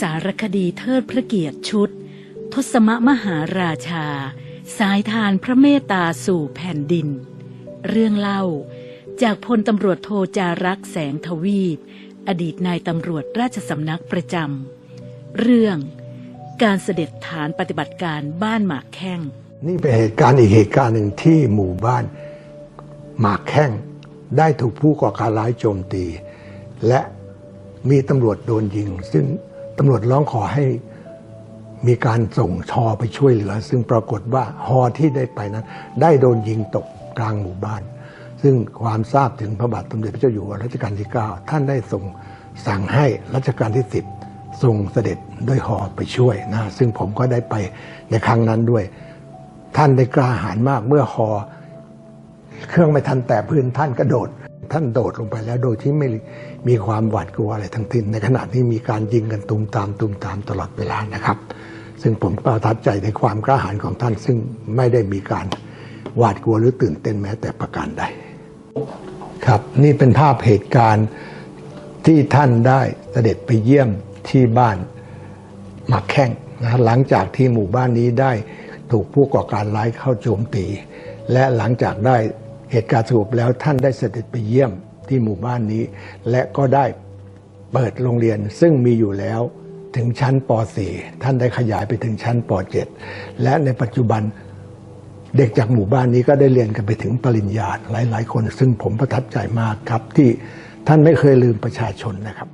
สารคดีเทิดพระเกียรติชุด ทศมมหาราชา สายทานพระเมตตาสู่แผ่นดิน เรื่องเล่าจากพลตำรวจโทจารักษ์แสงทวีป อดีตนายตำรวจราชสำนักประจำเรื่องการเสด็จฐานปฏิบัติการบ้านหมากแข้ง นี่เป็นเหตุการณ์อีกเหตุการณ์หนึ่งที่หมู่บ้านหมากแข้งได้ถูกผู้ก่อการร้ายโจมตี และมีตำรวจโดนยิง ซึ่ง ตำรวจร้องขอให้มีการส่งชอไปช่วยเหลือ ซึ่งปรากฏว่าฮอที่ได้ไปนั้น ได้โดนยิงตกกลางหมู่บ้าน ซึ่งความทราบถึงพระบาทสมเด็จพระเจ้าอยู่หัวรัชกาลที่ 9 ท่านได้ส่งสั่งให้รัชกาลที่ 10 ส่งเสด็จด้วยฮอไปช่วยนะซึ่งผมก็ได้ไปในครั้งนั้นด้วย ท่านได้กล้าหาญมากเมื่อฮอเครื่องไม่ทันแต่พื้นท่านกระโดด ท่านโดดลงไปแล้วโดยที่ไม่มีความหวาดกลัวอะไรทั้งสิ้นในขณะที่มีการยิงกันตุมตามตุมตามตลอดเวลานะครับ ซึ่งผมประทับใจในความกล้าหาญของท่าน ซึ่งไม่ได้มีการหวาดกลัวหรือตื่นเต้นแม้แต่ประการใด ครับนี่เป็นภาพเหตุการณ์ที่ท่านได้เสด็จไปเยี่ยมที่บ้านหมักแข้งนะหลังจากที่หมู่บ้านนี้ได้ถูกผู้ก่อการร้ายเข้าโจมตี และหลังจากได้ เหตุการณ์สงบแล้วท่านได้เสด็จไปเยี่ยมที่หมู่บ้านนี้ และก็ได้เปิดโรงเรียนซึ่งมีอยู่แล้วถึงชั้นป .4 ท่านได้ขยายไปถึงชั้นป .7 และในปัจจุบันเด็กจากหมู่บ้านนี้ก็ได้เรียนกันไปถึงปริญญาหลาย ๆ คน ซึ่งผมประทับใจมากครับที่ท่านไม่เคยลืมประชาชนนะครับ